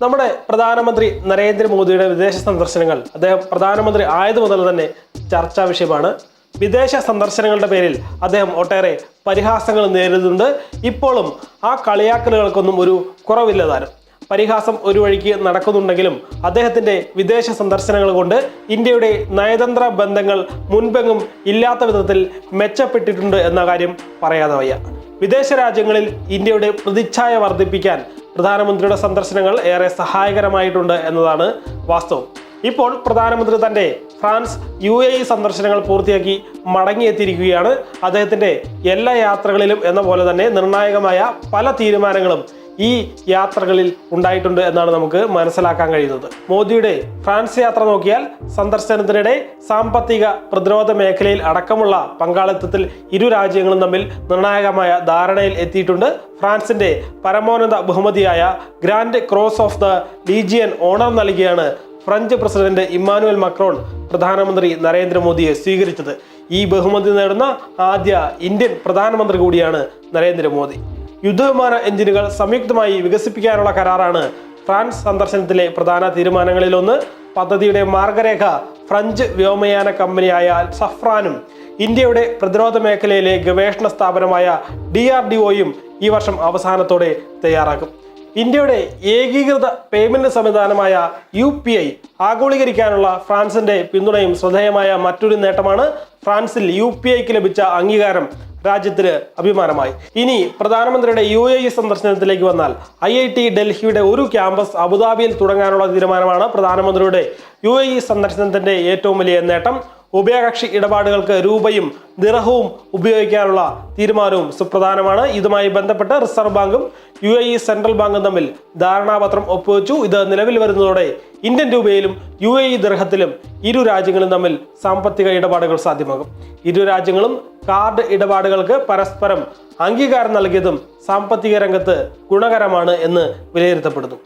നമ്മുടെ പ്രധാനമന്ത്രി നരേന്ദ്രമോദിയുടെ വിദേശ സന്ദർശനങ്ങൾ അദ്ദേഹം പ്രധാനമന്ത്രി ആയതു മുതൽ തന്നെ ചർച്ചാ വിഷയമാണ്. വിദേശ സന്ദർശനങ്ങളുടെ പേരിൽ അദ്ദേഹം ഒട്ടേറെ പരിഹാസങ്ങൾ നേരിടുന്നുണ്ട്. ഇപ്പോഴും ആ കളിയാക്കലുകൾക്കൊന്നും ഒരു കുറവില്ല താനും പരിഹാസം ഒരു വഴിക്ക് നടക്കുന്നുണ്ടെങ്കിലും അദ്ദേഹത്തിന്റെ വിദേശ സന്ദർശനങ്ങൾ കൊണ്ട് ഇന്ത്യയുടെ നയതന്ത്ര ബന്ധങ്ങൾ മുൻപെങ്ങും ഇല്ലാത്ത വിധത്തിൽ മെച്ചപ്പെട്ടിട്ടുണ്ട് എന്ന കാര്യം പറയാതെ വയ്യ. വിദേശ രാജ്യങ്ങളിൽ ഇന്ത്യയുടെ പ്രതിച്ഛായ വർദ്ധിപ്പിക്കാൻ പ്രധാനമന്ത്രിയുടെ സന്ദർശനങ്ങൾ ഏറെ സഹായകരമായിട്ടുണ്ട് എന്നതാണ് വാസ്തവം. ഇപ്പോൾ പ്രധാനമന്ത്രി തന്റെ ഫ്രാൻസ് യു എ ഇ സന്ദർശനങ്ങൾ പൂർത്തിയാക്കി മടങ്ങിയെത്തിയിരിക്കുകയാണ്. അദ്ദേഹത്തിന്റെ എല്ലാ യാത്രകളിലും എന്ന പോലെ തന്നെ നിർണായകമായ പല തീരുമാനങ്ങളും ഈ യാത്രകളിൽ ഉണ്ടായിട്ടുണ്ട് എന്നാണ് നമുക്ക് മനസ്സിലാക്കാൻ കഴിയുന്നത്. മോദിയുടെ ഫ്രാൻസ് യാത്ര നോക്കിയാൽ സന്ദർശനത്തിനിടെ സാമ്പത്തിക പ്രതിരോധ മേഖലയിൽ അടക്കമുള്ള പങ്കാളിത്തത്തിൽ ഇരു രാജ്യങ്ങളും തമ്മിൽ നിർണായകമായ ധാരണയിൽ എത്തിയിട്ടുണ്ട്. ഫ്രാൻസിന്റെ പരമോന്നത ബഹുമതിയായ Grand Cross of the Legion Honour നൽകിയാണ് ഫ്രഞ്ച് പ്രസിഡന്റ് ഇമ്മാനുവൽ മക്രോൺ പ്രധാനമന്ത്രി നരേന്ദ്രമോദിയെ സ്വീകരിച്ചത്. ഈ ബഹുമതി നേടുന്ന ആദ്യ ഇന്ത്യൻ പ്രധാനമന്ത്രി കൂടിയാണ് നരേന്ദ്രമോദി. യുദ്ധവിമാന എഞ്ചിനുകൾ സംയുക്തമായി വികസിപ്പിക്കാനുള്ള കരാറാണ് ഫ്രാൻസ് സന്ദർശനത്തിലെ പ്രധാന തീരുമാനങ്ങളിലൊന്ന്. പദ്ധതിയുടെ മാർഗരേഖ ഫ്രഞ്ച് വ്യോമയാന കമ്പനിയായ സഫ്രാനും ഇന്ത്യയുടെ പ്രതിരോധ മേഖലയിലെ ഗവേഷണ സ്ഥാപനമായ ഡി ആർ ഡി ഒയും ഈ വർഷം അവസാനത്തോടെ തയ്യാറാക്കും. ഇന്ത്യയുടെ ഏകീകൃത പേയ്മെന്റ് സംവിധാനമായ യു പി ഐ ആഗോളീകരിക്കാനുള്ള ഫ്രാൻസിന്റെ പിന്തുണയും ശ്രദ്ധേയമായ മറ്റൊരു നേട്ടമാണ് ഫ്രാൻസിൽ യു പി ഐക്ക് ലഭിച്ച അംഗീകാരം രാജ്യത്തിന് അഭിമാനമായി. ഇനി പ്രധാനമന്ത്രിയുടെ യു എ ഇ സന്ദർശനത്തിലേക്ക് വന്നാൽ ഐ ഐ ടി ഡൽഹിയുടെ ഒരു ക്യാമ്പസ് അബുദാബിയിൽ തുടങ്ങാനുള്ള തീരുമാനമാണ് പ്രധാനമന്ത്രിയുടെ യു എ ഇ സന്ദർശനത്തിന്റെ ഏറ്റവും വലിയ നേട്ടം. ഉഭയകക്ഷി ഇടപാടുകൾക്ക് രൂപയും നിറവും ഉപയോഗിക്കാനുള്ള തീരുമാനവും സുപ്രധാനമാണ്. ഇതുമായി ബന്ധപ്പെട്ട് റിസർവ് ബാങ്കും യു സെൻട്രൽ ബാങ്കും തമ്മിൽ ധാരണാപത്രം ഒപ്പുവെച്ചു. ഇത് നിലവിൽ വരുന്നതോടെ ഇന്ത്യൻ രൂപയിലും യു എ ഇ ദിർഹത്തിലും ഇരു രാജ്യങ്ങളും തമ്മിൽ സാമ്പത്തിക ഇടപാടുകൾ സാധ്യമാകും. ഇരു രാജ്യങ്ങളും കാർഡ് ഇടപാടുകൾക്ക് പരസ്പരം അംഗീകാരം നൽകിയതും സാമ്പത്തിക രംഗത്ത് ഗുണകരമാണ് എന്ന് വിലയിരുത്തപ്പെടുന്നു.